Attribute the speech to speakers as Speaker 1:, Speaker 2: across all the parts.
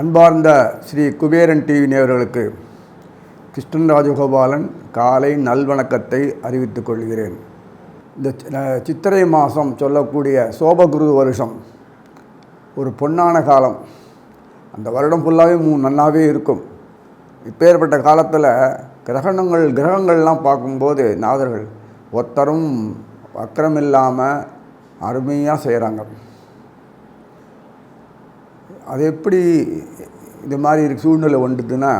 Speaker 1: அன்பார்ந்த ஸ்ரீ குபேரன் டிவி நேயர்களுக்கு கிருஷ்ணன் ராஜகோபாலன் காலை நல்வணக்கத்தை அறிவித்துக் கொள்கிறேன். இந்த சித்திரை மாதம் சொல்லக்கூடிய சோபகுரு வருஷம் ஒரு பொன்னான காலம். அந்த வருடம் ஃபுல்லாகவே மூ நல்லாவே இருக்கும். இப்பேற்பட்ட காலத்தில் கிரகணங்கள் கிரகங்கள்லாம் பார்க்கும்போது நாதர்கள் ஒருத்தரும் வக்கரம் இல்லாமல் அருமையாக செய்கிறாங்க அது எப்படி இது மாதிரி இருக்கு சூழ்நிலை வந்துட்டுன்னா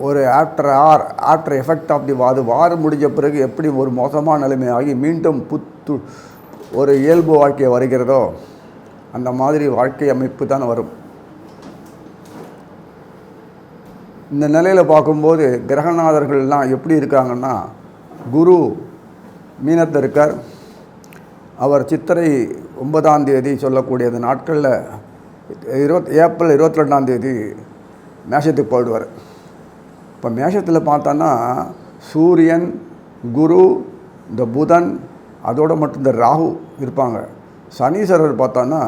Speaker 1: ஒரு after or after effect of the அது வார் முடிஞ்ச பிறகு எப்படி ஒரு மோசமான நிலைமையாகி மீண்டும் புத்து ஒரு இயல்பு வாழ்க்கையை வருகிறதோ அந்த மாதிரி வாழ்க்கை அமைப்பு தான் வரும். இந்த நிலையில் பார்க்கும்போது கிரகநாதர்கள்லாம் எப்படி இருக்காங்கன்னா குரு மீனத்தில் இருக்கார் அவர் சித்திரை ஒன்பதாம் தேதி சொல்லக்கூடிய அந்த நாட்களில் இருபத் ஏப்ரல் இருபத்தி ரெண்டாம் தேதி மேஷத்துக்கு போயிடுவார். இப்போ மேஷத்தில் பார்த்தோன்னா சூரியன் குரு இந்த புதன் அதோடு மட்டும் இந்த ராகு இருப்பாங்க. சனீஸ்வரர் பார்த்தோன்னா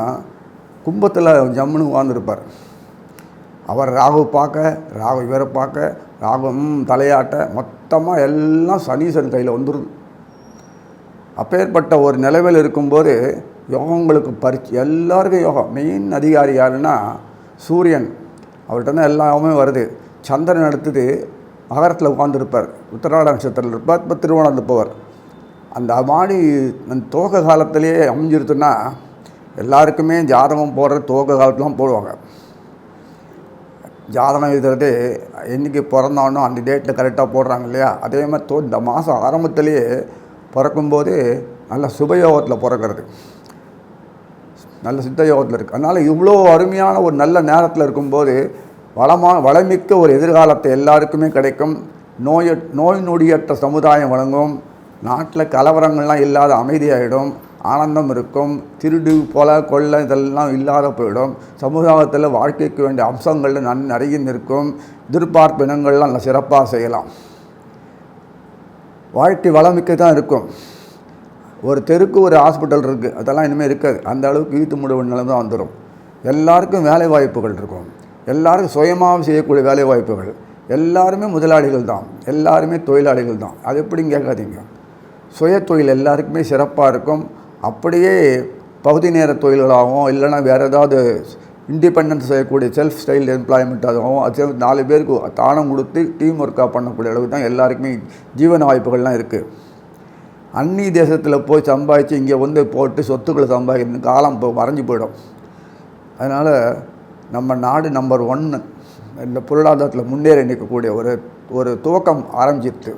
Speaker 1: கும்பத்தில் ஜம்முன்னு உட்காந்துருப்பார் அவர் ராகு பார்க்க ராகு இவரை பார்க்க ராகு தலையாட்ட மொத்தமாக எல்லாம் சனீஸ்வரன் கையில் வந்துடுது அப்பேற்பட்ட ஒரு நிலைமையில் இருக்கும்போது யோகங்களுக்கு பரிச்சு எல்லாருக்கும் யோகம். மெயின் அதிகாரி யாருன்னா சூரியன். அவர்கிட்ட தான் எல்லாமே வருது. சந்திரன் அடுத்தது மகரத்தில் உட்காந்துருப்பார் உத்தராட நட்சத்திரத்தில் இருப்பார். இப்போ திருவோணம் இருப்பவர் அந்த மாதிரி அந்த துவக்க காலத்திலேயே அமைஞ்சிருத்துன்னா எல்லாருக்குமே ஜாதகம் போடுற துவக்க காலத்துலாம் போடுவாங்க. ஜாதகம் எழுதுறது என்றைக்கு பிறந்தானோ அந்த டேட்டில் கரெக்டாக போடுறாங்க இல்லையா? அதே மாதிரி தோ இந்த மாதம் ஆரம்பத்திலேயே பிறக்கும்போது நல்ல சுபயோகத்தில் பிறக்கிறது. நல்ல சித்த யோகத்தில் இருக்குது அதனால் இவ்வளோ அருமையான ஒரு நல்ல நேரத்தில் இருக்கும்போது வளமான வளமிக்க ஒரு எதிர்காலத்தை எல்லாருக்குமே கிடைக்கும். நோய நோய் நொடியற்ற சமுதாயம் வழங்கும். நாட்டில் கலவரங்கள்லாம் இல்லாத அமைதியாகிடும் ஆனந்தம் இருக்கும். திருடு கொலை கொள்ளை இதெல்லாம் இல்லாத போயிடும். சமுதாயத்தில் வாழ்க்கைக்கு வேண்டிய அம்சங்கள் நன் நிறைய இருக்கும் எதிர்பார்ப்பு இனங்கள்லாம் நல்லா சிறப்பாக செய்யலாம். வாழ்க்கை வளமிக்க தான் இருக்கும். ஒரு தெருக்கு ஒரு ஹாஸ்பிட்டல் இருக்குது அதெல்லாம் இனிமேல் இருக்காது. அந்த அளவுக்கு ஈத்து முடிவு நிலை தான் வந்துடும் எல்லாருக்கும் வேலை வாய்ப்புகள் இருக்கும். எல்லாருக்கும் சுயமாக செய்யக்கூடிய வேலை வாய்ப்புகள் எல்லாருமே முதலாளிகள் தான். எல்லாருமே தொழிலாளிகள் தான். அது எப்படின்னு கேட்காதீங்க. சுய தொழில் எல்லாருக்குமே சிறப்பாக இருக்கும். அப்படியே பகுதி நேர தொழில்களாகவும் இல்லைன்னா வேறு ஏதாவது இண்டிபெண்டன்ஸ் செய்யக்கூடிய செல்ஃப் ஸ்டைல் எம்ப்ளாய்மெண்ட் ஆகும் அது நாலு பேருக்கு தானம் கொடுத்து டீம் ஒர்க்காக பண்ணக்கூடிய அளவுக்கு தான் எல்லாருக்குமே ஜீவன வாய்ப்புகள்லாம் இருக்குது அந்நிய தேசத்தில் போய் சம்பாதிச்சு இங்கே வந்து போட்டு சொத்துக்களை சம்பாதிக்கிறது காலம் இப்போ மறைஞ்சு போயிடும். அதனால் நம்ம நாடு நம்பர் ஒன்று இந்த பொருளாதாரத்தில் முன்னேறி நிற்கக்கூடிய ஒரு ஒரு துவக்கம் ஆரம்பிச்சிருச்சு.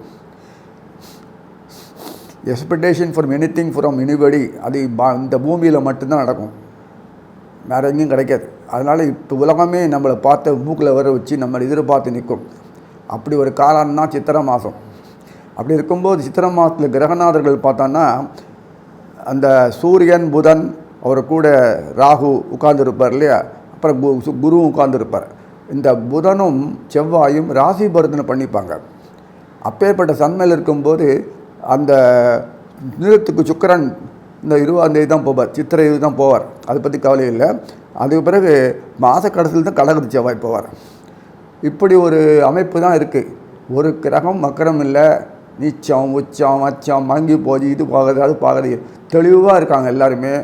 Speaker 1: Expectation from anything from anybody அது பா- இந்த பூமியில் மட்டும்தான் நடக்கும். வேறு எங்கேயும் கிடைக்காது. அதனால் இப்போ உலகமே நம்மளை பார்த்து மூக்கில் வர வச்சு நம்மளை எதிர்பார்த்து நிற்கும். அப்படி ஒரு காலம்னா சித்திரை மாதம் அப்படி இருக்கும்போது சித்திரை மாதத்தில் கிரகநாதர்கள் பார்த்தோன்னா அந்த சூரியன் புதன் அவர் கூட ராகு உட்கார்ந்துருப்பார் இல்லையா? அப்புறம் கு- சு- குருவும் உட்கார்ந்துருப்பார். இந்த புதனும் செவ்வாயும் ராசி பரிதனை பண்ணிப்பாங்க. அப்பேற்பட்ட சன்மையில் இருக்கும்போது அந்த நிறத்துக்கு சுக்கரன் இந்த இருபதாந்தேதி தான் போவார். சித்திரை இது தான் போவார். அதை பற்றி கவலை இல்லை. அதுக்கு பிறகு மாத கடைசியில் தான் கடகத்து செவ்வாய் போவார். இப்படி ஒரு அமைப்பு தான் இருக்குது ஒரு கிரகம் மக்கரம் இல்லை. நீச்சம் உச்சம் அச்சம் மங்கி போகுது இது பார்க்குறது அது பார்க்குறது தெளிவாக இருக்காங்க எல்லாருமே.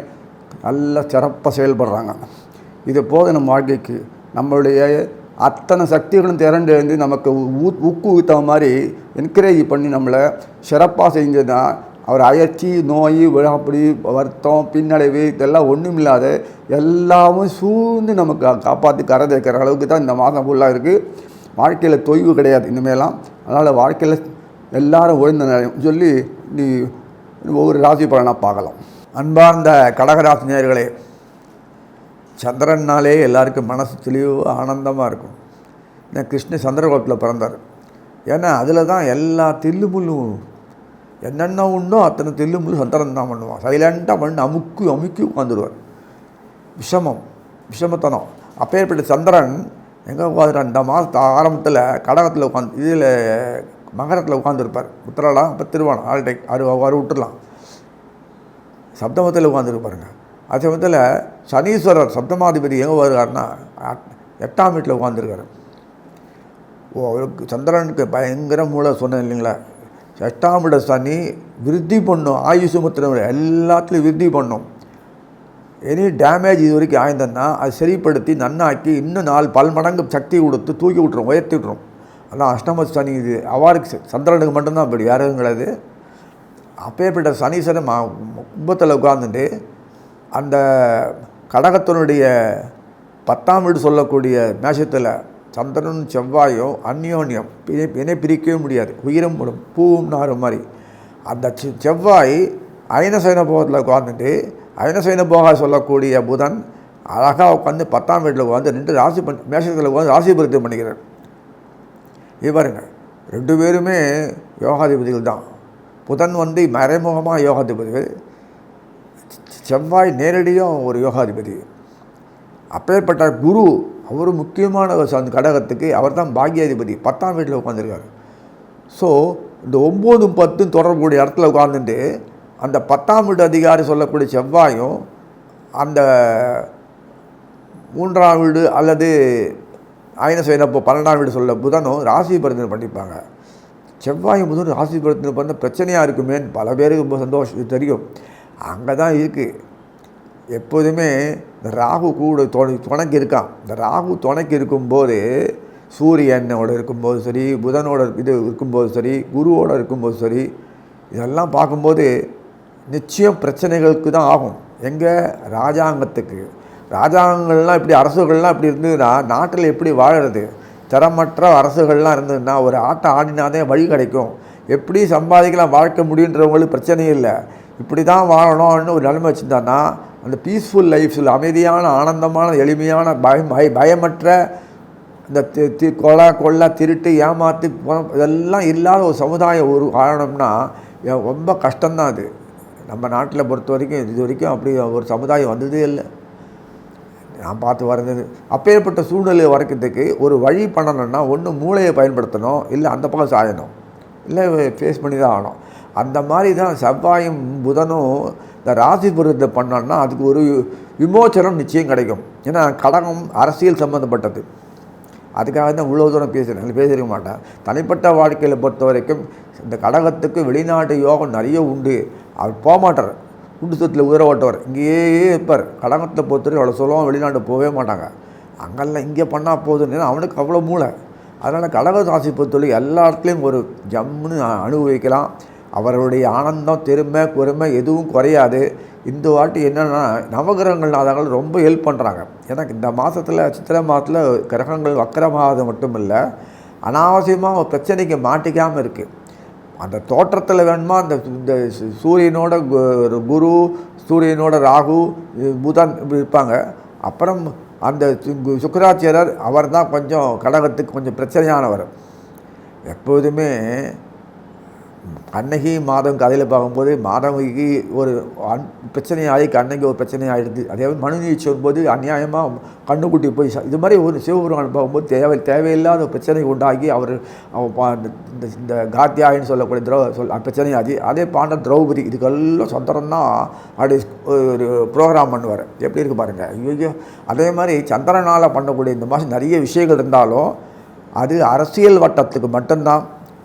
Speaker 1: நல்லா சிறப்பாக செயல்படுறாங்க. இது போதும் நம்ம வாழ்க்கைக்கு. நம்மளுடைய அத்தனை சக்திகளும் திரண்டு வந்து நமக்கு ஊ ஊக்குவித்த மாதிரி என்கரேஜ் பண்ணி நம்மளை சிறப்பாக செஞ்சதுன்னா அவர் அயற்சி நோய் விழாப்படி வருத்தம் பின்னடைவு இதெல்லாம் ஒன்றும் இல்லாத எல்லாமும் சூழ்ந்து நமக்கு காப்பாற்றி கரை சேர்க்கிற அளவுக்கு தான் இந்த மாதம் ஃபுல்லாக இருக்குது வாழ்க்கையில் தொய்வு கிடையாது இனிமேலாம். அதனால் வாழ்க்கையில் எல்லாரும் உயர்ந்த நிலையம் சொல்லி நீ ஒவ்வொரு ராசி பலனாக பார்க்கலாம். அன்பார்ந்த கடகராசி நேர்களே சந்திரன்னாலே எல்லாருக்கும் மனசு தெளிவு ஆனந்தமாக இருக்கும். ஏன்னா கிருஷ்ண சந்திரகுலத்தில் பிறந்தார். ஏன்னா அதில் தான் எல்லா தில்லுமுள்ளும் என்னென்ன உண்டோ அத்தனை தில்லுமுள்ளு சந்தனம் தான் பண்ணுவான். சைலண்ட்டாக பண்ணி அமுக்கு அமுக்கி உட்காந்துருவார் விஷமம் விஷமத்தனம். அப்பேற்பட்ட சந்திரன் எங்கே உட்காந்துரு அந்த மாதத்து ஆரம்பத்தில் கடகத்தில் உட்காந்து இதில்
Speaker 2: மகரத்தில் உட்காந்துருப்பார் உத்திரலாம் அப்போ திருவானம் ஆல்டை அறு அவ்வாறு விட்டுடலாம். சப்தமத்தில் உட்காந்துருப்பாருங்க அதே சமயத்தில் சனீஸ்வரர் சப்தமாதிபதி எங்கே வருவார்னா எட்டாம் வீட்டில் உட்காந்துருக்காரு ஓ அவருக்கு சந்திரனுக்கு பயங்கர மூளை சொன்னேன் இல்லைங்களா? எட்டாம் இட சனி விருத்தி பண்ணும் ஆயுசு முத்திரம் எல்லாத்துலேயும் விருத்தி பண்ணும். எனி டேமேஜ் இது வரைக்கும் ஆயிருந்ததுன்னா அது சரிப்படுத்தி நன்னாக்கி இன்னும் நாலு பல் மடங்கு சக்தி கொடுத்து தூக்கி விட்ரும் உயர்த்தி விட்ரும் ஆனால் அஷ்டம சனி இது. அவருக்கு சந்திரனுக்கு மட்டும்தான் அப்படி யாரும் கிடையாது. அப்பேற்பட்ட சனீஸ்வரன் மா கும்பத்தில் உட்கார்ந்துட்டு அந்த கடகத்தினுடைய பத்தாம் வீடு சொல்லக்கூடிய மேஷத்தில் சந்திரனும் செவ்வாயும் அந்யோன்யம் இணை பிரிக்கவே முடியாது. உயிரும் படும் பூவும் நாரும் மாதிரி. அந்த செ- செவ்வாய் அயனசைன போகத்தில் உட்காந்துட்டு அயனசைன போக சொல்லக்கூடிய புதன் அழகாக உட்காந்து பத்தாம் வீட்டில் உட்காந்து ரெண்டு ராசி பண் மேஷத்தில் உட்காந்து ராசி பரித்து பண்ணிக்கிறார். இது ரெண்டு பேருமே யோகாதிபதிகள் தான். புதன் வந்து மறைமுகமாக யோகாதிபதிகள். செவ்வாய் நேரடியாக ஒரு யோகாதிபதி. அப்பேற்பட்ட குரு அவர் முக்கியமான அந்த கடகத்துக்கு. அவர் தான் பாக்யாதிபதி. பத்தாம் வீட்டில் உட்காந்துருக்காரு ஸோ இந்த ஒம்போதும் பத்தும் தொடர்புடைய இடத்துல உட்காந்துட்டு அந்த பத்தாம் வீட்டு அதிகாரி சொல்லக்கூடிய செவ்வாயும் அந்த மூன்றாம் வீடு அல்லது ஆயின செய்யப்போ பன்னெண்டாம் வீடு சொல்ல புதனும் ராசி பரிந்துரை பண்ணிப்பாங்க. செவ்வாயும் புதனும் ராசி பரிந்துரை பண்ண பிரச்சனையாக இருக்குமேன்னு பல பேருக்கு ரொம்ப சந்தோஷம். தெரியும். அங்கே தான் இருக்குது எப்போதுமே இந்த ராகு கூட துணை துணைக்கு இருக்கான் இந்த ராகு துணைக்கு இருக்கும்போது சூரியனோட இருக்கும்போது சரி புதனோட இது இருக்கும்போது சரி குருவோட இருக்கும்போது சரி இதெல்லாம் பார்க்கும்போது நிச்சயம் பிரச்சனைகளுக்கு தான் ஆகும். எங்கே ராஜாங்கத்துக்கு ராஜாங்கங்கள்லாம் இப்படி அரசுகள்லாம் இப்படி இருந்ததுன்னா நாட்டில் எப்படி வாழறது? தரமற்ற அரசுகள்லாம் இருந்ததுன்னா ஒரு ஆட்டம் ஆடினாதே வழி கிடைக்கும். எப்படி சம்பாதிக்கலாம் வாழ்க்கை முடியுன்றவங்களுக்கு பிரச்சனையும் இல்லை. இப்படி தான் வாழணும்னு ஒரு நிலைமை வச்சுருந்தான்னா அந்த பீஸ்ஃபுல் லைஃப்ஸில் அமைதியான ஆனந்தமான எளிமையான பயம் பய பயமற்ற இந்த தி தி கொலை கொள்ளை திருட்டு ஏமாத்து பணம் இதெல்லாம் இல்லாத ஒரு சமுதாயம் ஒரு வாழணும்னா ரொம்ப கஷ்டம்தான் அது. நம்ம நாட்டில் பொறுத்த வரைக்கும் இது வரைக்கும் அப்படி ஒரு சமுதாயம் வந்ததே இல்லை. நான் பார்த்து வர்றது அப்பேற்பட்ட சூழ்நிலையை வரைக்கிறதுக்கு ஒரு வழி பண்ணணும்னா ஒன்று மூளையை பயன்படுத்தணும் இல்லை அந்த பக்கம் சாயணும். இல்லை ஃபேஸ் பண்ணி தான் ஆகணும். அந்த மாதிரி தான் செவ்வாயும் புதனும் இந்த ராசி பொருத்தத்தை பண்ணோன்னா அதுக்கு ஒரு விமோச்சனம் நிச்சயம் கிடைக்கும். ஏன்னா கடகம் அரசியல் சம்மந்தப்பட்டது அதுக்காக தான் இவ்வளோ தூரம் பேசுகிறேன் இல்லை பேசியிருக்க மாட்டேன். தனிப்பட்ட வாழ்க்கையில் பொறுத்த வரைக்கும் இந்த கடகத்துக்கு வெளிநாட்டு யோகம் நிறைய உண்டு. அவர் போக மாட்டார் குண்டு சொத்தில் ஓட்டவர். இங்கேயே இருப்பார். கடகத்தை பொறுத்தவரை அவ்வளோ சொல்லுவோம் வெளிநாட்டு போகவே மாட்டாங்க. அங்கெல்லாம் இங்கே பண்ணால் போதுன்னு அவனுக்கு அவ்வளோ மூளை. அதனால் கடக ராசி பொறுத்தவரை எல்லா இடத்துலையும் ஒரு ஜம்முன்னு அனுபவிக்கலாம். அவருடைய ஆனந்தம் பெருமை பொறுமை எதுவும் குறையாது. இந்த வாட்டி என்னென்னா நவகிரகங்கள் நாதங்கள் ரொம்ப ஹெல்ப் பண்ணுறாங்க ஏன்னா இந்த மாதத்தில் சித்திரை மாதத்தில் கிரகங்கள் வக்கரமாகாது மட்டும் இல்லை அனாவசியமாக ஒரு பிரச்சனைக்கு மாட்டிக்காமல் இருக்குது அந்த தோற்றத்தில் வேணுமா அந்த இந்த சூரியனோட கு- குரு சூரியனோட ராகு புதன் இப்படி இருப்பாங்க. அப்புறம் அந்த சு- அவர் தான் கொஞ்சம் கடகத்துக்கு கொஞ்சம் பிரச்சனையானவர். எப்போதுமே கண்ணகி மாதம் கதையில் பார்க்கும்போது மாதவிக்கு ஒரு அன் பிரச்சனையாகி கண்ணகி ஒரு பிரச்சனை ஆகிடுது அதே மாதிரி மனுநீதி சொல்லும்போது அநியாயமாக கண்ணுக்குட்டி போய் இது மாதிரி ஒரு சிவபெருமான் பார்க்கும்போது தேவை தேவையில்லாத பிரச்சனை உண்டாகி அவர் இந்த- இந்த இந்த காத்தியாயின்னு சொல்லக்கூடிய திரௌ சொல் பிரச்சனையாகி அதே பாண்ட திரௌபதி இதுக்கெல்லாம் சொந்தரம் தான் அப்படி ஒரு ப்ரோக்ராம் பண்ணுவார். எப்படி இருக்கு பாருங்கள் ஐயோ அதே மாதிரி சந்திரனால் பண்ணக்கூடிய இந்த மாதிரி நிறைய விஷயங்கள் இருந்தாலும் அது அரசியல் வட்டத்துக்கு மட்டும்தான்.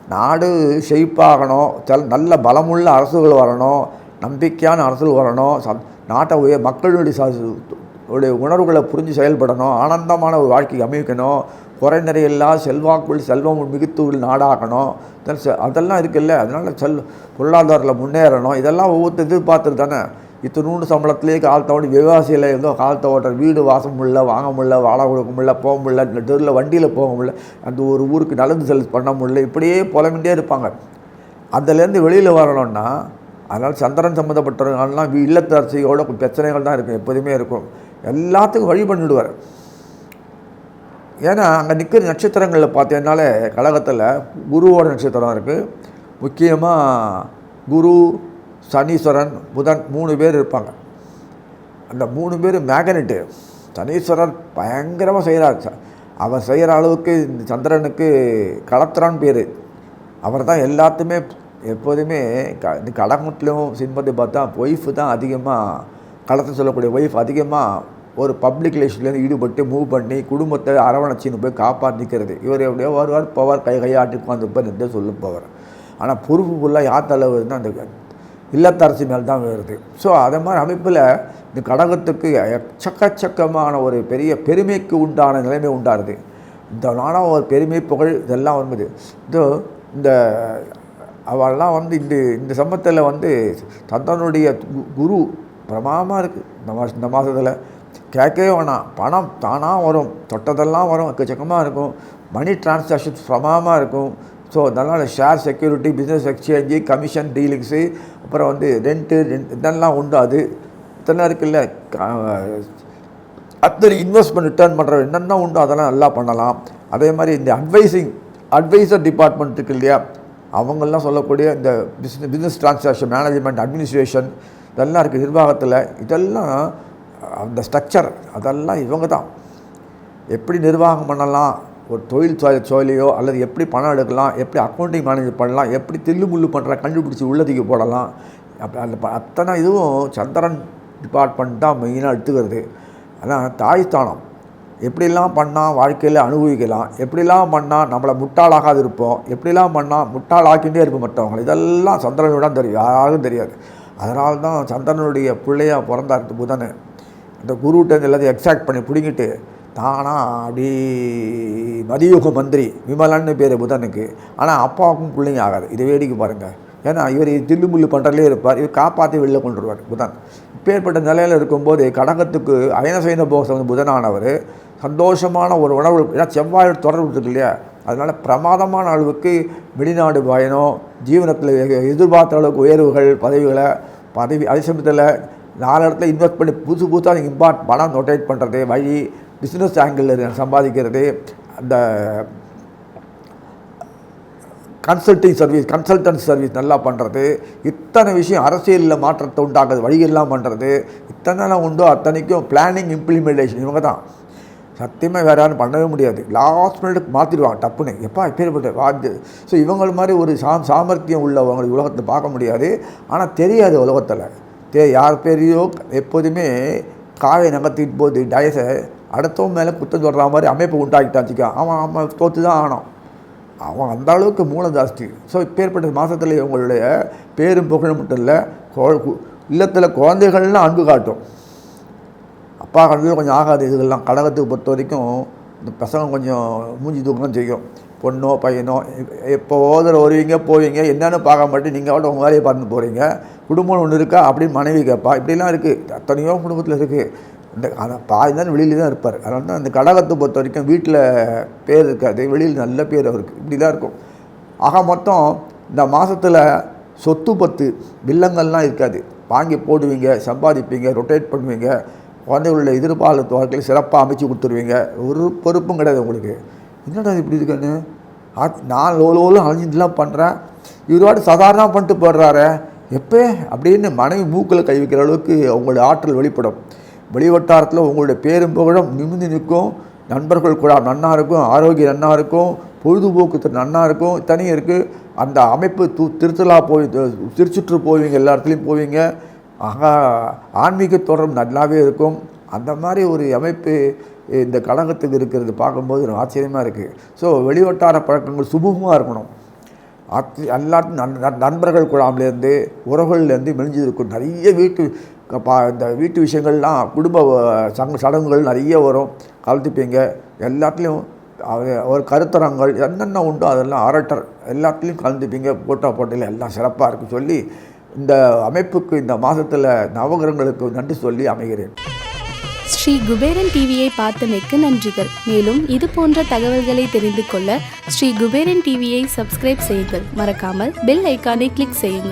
Speaker 2: நாடு செழிப்பாகணும் செல் நல்ல பலமுள்ள அரசுகள் வரணும் நம்பிக்கையான அரசுகள் வரணும் சம் நாட்டை உயர் மக்களுடைய உடைய உணர்வுகளை புரிஞ்சு செயல்படணும் ஆனந்தமான ஒரு வாழ்க்கை அமைக்கணும் குறை நிறையில்லாத செல்வாக்குள் செல்வம் மிகுத்துள் நாடாகணும். அதெல்லாம் இருக்குல்ல அதனால் செல் பொருளாதாரத்தில் முன்னேறணும். இதெல்லாம் ஒவ்வொருத்தர் எதிர்பார்த்துட்டு தானே? இத்தினூண்டு சம்பளத்திலே கால் தவணை விவசாயியில் எங்கோ காலத்தை ஓட்டுற வீடு வாசம் முடியல வாங்க முடியல வாடகை கொடுக்க முடியல போக முடியல இந்த தெருவில் வண்டியில் போக முடியல அந்த ஒரு ஊருக்கு நடந்து செல் பண்ண முடியல இப்படியே புலம்பிகிட்டே இருப்பாங்க. அதுலேருந்து வெளியில் வரணும்னா அதனால் சந்திரன் சம்மந்தப்பட்டவங்கள்லாம் இல்லத்தரசியோட பிரச்சனைகள் தான் இருக்கும் எப்போதுமே இருக்கும். எல்லாத்துக்கும் வழி பண்ணிவிடுவார் ஏன்னா அங்கே நிற்கிற நட்சத்திரங்களில் பார்த்தீங்கன்னாலே கழகத்தில் குருவோட நட்சத்திரம் இருக்குது முக்கியமாக குரு சனீஸ்வரன் புதன் மூணு பேர் இருப்பாங்க. அந்த மூணு பேர் மேக்னெட்டு சனீஸ்வரர் பயங்கரமாக செய்கிறார் அவர் செய்கிற அளவுக்கு இந்த சந்திரனுக்கு கலத்திரான் பேர். அவர் தான் எல்லாத்துமே எப்போதுமே க இந்த கடமுட்டிலும் சிம்பத்தை பார்த்தா ஒய்ஃபு தான் அதிகமாக களத்தை சொல்லக்கூடிய ஒய்ஃப் அதிகமாக ஒரு பப்ளிக் ரிலேஷன்லேருந்து ஈடுபட்டு மூவ் பண்ணி குடும்பத்தை அரவணைச்சின்னு போய் காப்பாற்றிக்கிறது இவர் எப்படியோ வருவார் பவர் கை கையாட்டி உட்காந்துப்பார் என்று சொல்லும் பவர் ஆனால் பொறுப்பு ஃபுல்லாக யார் தலைவர் அந்த இல்லத்தரசி மேல் தான் வருது ஸோ அதே மாதிரி அமைப்பில் இந்த கடகத்துக்கு எச்சக்கச்சக்கமான ஒரு பெரிய பெருமைக்கு உண்டான நிலைமை உண்டாருது. இந்த நாளாக ஒரு பெருமை புகழ் இதெல்லாம் வருது இதோ இந்த அவெல்லாம் வந்து இந்த இந்த சம்பத்தில் வந்து தந்தனுடைய கு- குரு பிரமாதமாக இருக்குது இந்த மாதம் இந்த மாதத்தில் கேட்கவே வேணாம். பணம் தானாக வரும். தொட்டதெல்லாம் வரும். எக்கச்சக்கமாக இருக்கும். மணி டிரான்சாக்ஷன்ஸ் பிரமாதமாக இருக்கும். ஸோ அதனால் share security business exchange commission dealings அப்புறம் வந்து ரெண்ட்டு இதெல்லாம் உண்டு. அது இதெல்லாம் இருக்குல்ல அத்தனை இன்வெஸ்ட்மெண்ட் ரிட்டர்ன் பண்ணுற என்னென்ன உண்டோ அதெல்லாம் நல்லா பண்ணலாம். அதே மாதிரி இந்த அட்வைசிங் அட்வைசர் டிபார்ட்மெண்ட் இருக்கு இல்லையா அவங்கெல்லாம் சொல்லக்கூடிய இந்த business business transaction management administration இதெல்லாம் இருக்குது நிர்வாகத்தில். இதெல்லாம் அந்த ஸ்ட்ரக்சர் அதெல்லாம் இவங்க தான். எப்படி நிர்வாகம் பண்ணலாம்? ஒரு தொழில் தொ- அல்லது எப்படி பணம் எடுக்கலாம் எப்படி அக்கௌண்டிங் மேனேஜ் பண்ணலாம் எப்படி தில்லு முள்ளு பண்ணுற கண்டுபிடிச்சி உள்ளதுக்கு போடலாம். அப்போ அந்த ப- அத்தனை இதுவும் சந்திரன் டிபார்ட்மெண்ட் தான் மெயினாக எடுத்துக்கிறது. ஆனால் தாய்ஸ்தானம் எப்படிலாம் பண்ணால் வாழ்க்கையில் அனுபவிக்கலாம் எப்படிலாம் பண்ணால் நம்மளை முட்டாளாகாது இருப்போம் எப்படிலாம் பண்ணால் முட்டாளாக்கிட்டே இருப்போம் மற்றவங்க இதெல்லாம் சந்திரனோட தெரியும் யாருக்கும் தெரியாது. அதனால தான் சந்திரனுடைய பிள்ளையாக பிறந்தார் புதன். அந்த குருகிட்ட எல்லாத்தையும் எக்ஸாக்ட் பண்ணி பிடிங்கிட்டு தானா அப்படி மதியுக மந்திரி விமலன்னு பேர் புதனுக்கு. ஆனால் அப்பாவுக்கும் பிள்ளைங்க ஆகாது. இதை வேடிக்கை பாருங்கள் ஏன்னா இவர் தில்லு முள்ளு பண்ணுறதுலே இருப்பார். இவர் காப்பாற்றி வெளில கொண்டு வருவார் புதன். இப்பேற்பட்ட நிலையில் இருக்கும்போது கடகத்துக்கு அயனசைன போசம் புதனானவர் சந்தோஷமான ஒரு உணவு ஏன்னா செவ்வாய் தொடர்பு இருக்கு இல்லையா? அதனால் பிரமாதமான அளவுக்கு வெளிநாடு பயணம் ஜீவனத்தில் எதிர்பார்த்த அளவுக்கு உயர்வுகள் பதவிகளை பதவி அதே சமயத்தில் நாலு இடத்துல இன்வெஸ்ட் பண்ணி புதுசு புதுசாக நீங்கள் இம்பார்ட் பணம் ரொட்டேட் பண்ணுறது வழி. பிஸ்னஸ் ஆங்கிளில் சம்பாதிக்கிறது அந்த கன்சல்டிங் சர்வீஸ் கன்சல்டன்ட் சர்வீஸ் நல்லா பண்ணுறது இத்தனை விஷயம் அரசியலில் மாற்றத்தை உண்டாக்குது வழிகள்லாம் பண்ணுறது இத்தனைலாம் உண்டோ அத்தனைக்கும் பிளானிங் இம்ப்ளிமெண்டேஷன் இவங்க தான் சத்தியமாக வேறு யாரும் பண்ணவே முடியாது. லாஸ்ட் மினிட் மாற்றிடுவாங்க டப்புன்னு. எப்பா எப்பேற்பட்ட வாத்து ஸோ இவங்கள மாதிரி ஒரு சா சாமர்த்தியம் உள்ளவங்க உலகத்தை பார்க்க முடியாது. ஆனால் தெரியாது உலகத்தில். தே யார் பேரையோ எப்போதுமே காயை நகர்த்திட்டு போது டயஸை அடுத்தவன் மேலே குத்தம் சொல்கிற மாதிரி அமைப்பு உண்டாக்கிட்டாச்சுக்கா அவன் அவன் தோற்று தான் ஆனோம் அவன் அந்த அளவுக்கு மூளை ஜாஸ்தி. ஸோ இப்பேற்பட்ட மாதத்தில் இவங்களுடைய பேரும் புகழும் மட்டும் இல்லை இல்லத்தில் குழந்தைகள்லாம் அன்பு காட்டும். அப்பா கண்ணில் கொஞ்சம் ஆகாது இதுகள்லாம். கடகத்துக்கு பொறுத்த வரைக்கும் இந்த பசங்க கொஞ்சம் மூஞ்சி தூக்கம் செய்யும். பொண்ணோ பையனோ எப்போ ஓதர வருவீங்க போவீங்க என்னென்னு பார்க்க மாட்டேன் நீங்கள் அவட்ட உங்கள் வேலையை பார்த்து போகிறீங்க குடும்பம் ஒன்று இருக்கா? அப்படின்னு மனைவி கேட்பா. இப்படிலாம் இருக்குது அத்தனையோ குடும்பத்தில் இருக்குது இந்த ஆனால் பாதி தான் வெளியில தான் இருப்பார். அதனால தான் அந்த கடகத்தை பொறுத்த வரைக்கும் வீட்டில் பேர் இருக்காது. வெளியில் நல்ல பேர் அவருக்கு. இப்படி தான் இருக்கும். ஆக மொத்தம் இந்த மாதத்தில் சொத்து பத்து வில்லங்கள்லாம் இருக்காது. வாங்கி போடுவீங்க சம்பாதிப்பீங்க ரொட்டேட் பண்ணுவீங்க. குழந்தைகளுடைய எதிர்பார்ப்பு வாழ்க்கையில் சிறப்பாக அமைச்சு கொடுத்துருவீங்க. ஒரு பொறுப்பும் கிடையாது உங்களுக்கு. என்னடா இது இப்படி இருக்குன்னு நான் லோலோலும் அலைஞ்சிட்டுலாம் பண்ணுறேன் இவரோட சாதாரணமாக பண்ணிட்டு போடுறாரு எப்போ? அப்படின்னு மனைவி மூக்கில் கை வைக்கிற அளவுக்கு அவங்களுடைய ஆற்றல் வெளிப்படும். வெளிவட்டாரத்தில் உங்களுடைய பேரும் புகழும் நிமிர்ந்து நிற்கும். நண்பர்கள் கூட நன்னா இருக்கும் ஆரோக்கியம் நன்னா இருக்கும் பொழுதுபோக்கு திரு நன்னா இருக்கும். தனியும் இருக்குது அந்த அமைப்பு து திருத்தலா போய் திருச்சுற்று போவீங்க எல்லா இடத்துலையும் போவீங்க. ஆகா ஆன்மீக தொடர்பு நல்லாவே இருக்கும். அந்த மாதிரி ஒரு அமைப்பு இந்த கழகத்துக்கு இருக்கிறது பார்க்கும்போது ஆச்சரியமாக இருக்குது ஸோ வெளிவட்டார பழக்கங்கள் சுமூகமாக இருக்கணும். அத் எல்லாத்தையும் நண் நண்பர்கள் குழாம்லேருந்து உறவுகள்லேருந்து மெலிஞ்சு இருக்கும். நிறைய வீட்டு பா இந்த வீட்டு விஷயங்கள்லாம் குடும்ப சங்க சடங்குகள் நிறைய வரும். கலந்துப்பீங்க எல்லாத்துலேயும் ஒரு கருத்தரங்கள் என்னென்ன உண்டோ அதெல்லாம் அரட்டர் எல்லாத்துலேயும் கலந்துப்பீங்க. போட்டோ போட்டியில் எல்லாம் சிறப்பாக இருக்கும் சொல்லி இந்த அமைப்புக்கு இந்த மாதத்தில் நவகிரகங்களுக்கு நன்றி சொல்லி அமைகிறேன்.
Speaker 3: ஸ்ரீ குபேரன் டிவியை பார்த்தமைக்கு நன்றிகள். மேலும் இது போன்ற தகவல்களை தெரிந்து கொள்ள ஸ்ரீ குபேரன் டிவியை சப்ஸ்கிரைப் செய்யுங்கள். மறக்காமல் பெல் ஐக்கானை கிளிக் செய்யுங்கள்.